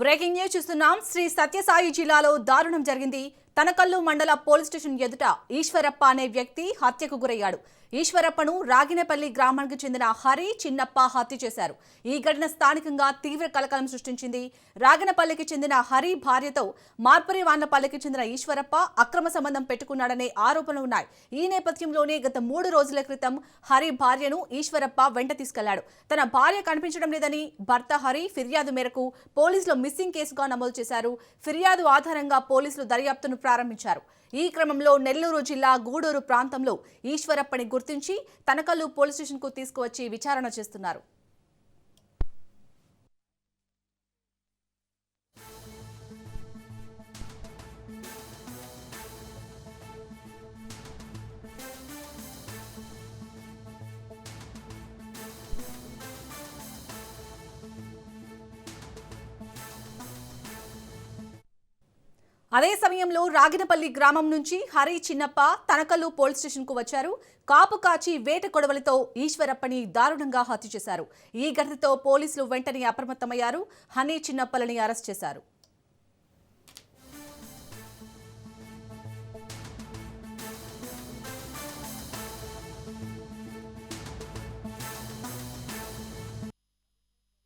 Breaking news చూస్తున్నాం. శ్రీ సత్యసాయి జిల్లాలో దారుణం జరిగింది. తనకల్లు మండల పోలీస్ స్టేషన్ ఎదుట ఈశ్వరప్ప అనే వ్యక్తి హత్యకు గురయ్యాడు. ఈశ్వరప్పను రాగినపల్లి గ్రామానికి చెందిన హరి చిన్నప్ప హత్య చేశారు. ఈ ఘటన స్థానికంగా తీవ్ర కలకలం సృష్టించింది. రాగినపల్లికి చెందిన హరి భార్యతో మార్పురి వానపల్లికి చెందిన ఈశ్వరప్ప అక్రమ సంబంధం పెట్టుకున్నాడనే ఆరోపణలు ఉన్నాయి. ఈ నేపథ్యంలోనే గత మూడు రోజుల క్రితం హరి భార్యను ఈశ్వరప్ప వెంట తీసుకెళ్ళాడు. తన భార్య కనిపించడం లేదని భర్త హరి ఫిర్యాదు మేరకు పోలీసులు మిస్సింగ్ కేసుగా నమోదు చేశారు. ఫిర్యాదు ఆధారంగా పోలీసులు దర్యాప్తును ప్రారంభించారు. ఈ క్రమంలో నెల్లూరు జిల్లా గూడూరు ప్రాంతంలో ఈశ్వరప్పని గుర్తించి తనకల్లు పోలీస్ స్టేషన్కు తీసుకువచ్చి విచారణ చేస్తున్నారు. అదే సమయంలో రాగినపల్లి గ్రామం నుంచి హరి చిన్నప్ప తనకల్లు పోలీస్ స్టేషన్కు వచ్చారు. కాపు కాచి వేట కొడవలితో ఈశ్వరప్పని దారుణంగా హత్య చేశారు. ఈ ఘటనతో పోలీసులు వెంటనే అప్రమత్తమయ్యారు. హనీ చిన్నప్పలని అరెస్ట్ చేశారు.